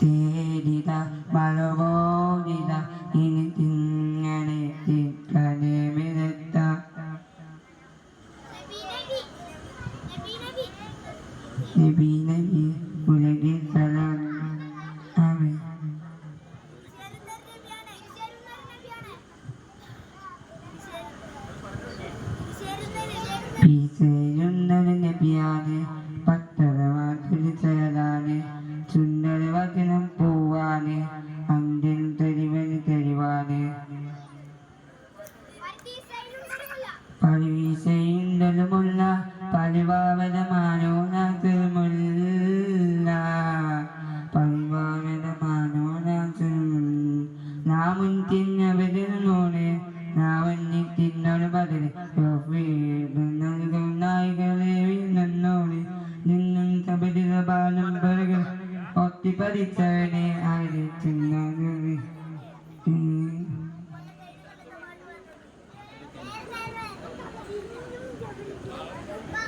തേടിത മഴപോലിത ഇനി തിങ്ങനെ തിക്കനെ വിരത്ത നബി നബി ഉലകിൽ സലാം ആമീൻ. പീസയുന്നൊരു പത്തരമാക്കിൽ ചേരാന് സുന്ദരവചനം പോവാന് അന്ത്യൻ തെരുവന് തെരുവാന് പരീക്ഷയുണ്ടലുമുള്ള പരിപാവനമാനോ നാക്കുമുല്ല പരിപാവനമാനോ നാക്കുമുല്ല നാമുൻ തിന്നവരിനോട് നാവന്നി തിന്നോട് ബദൽ ഒത്തിപ്പതിച്ചവനെ ആര് തിന്നത്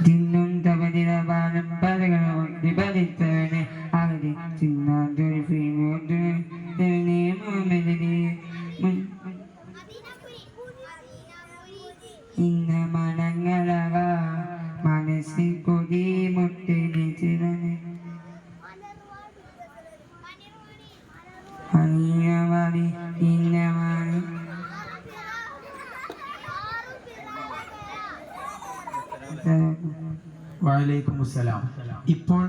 തിന്നും കബലിത ബാലം ബർഗർ ഒത്തിപ്പതിച്ചവനെ ആര് തിന്നാതൊരു അറിയവറി ഇന്നമാണ് വലൈക്കും ഇപ്പോൾ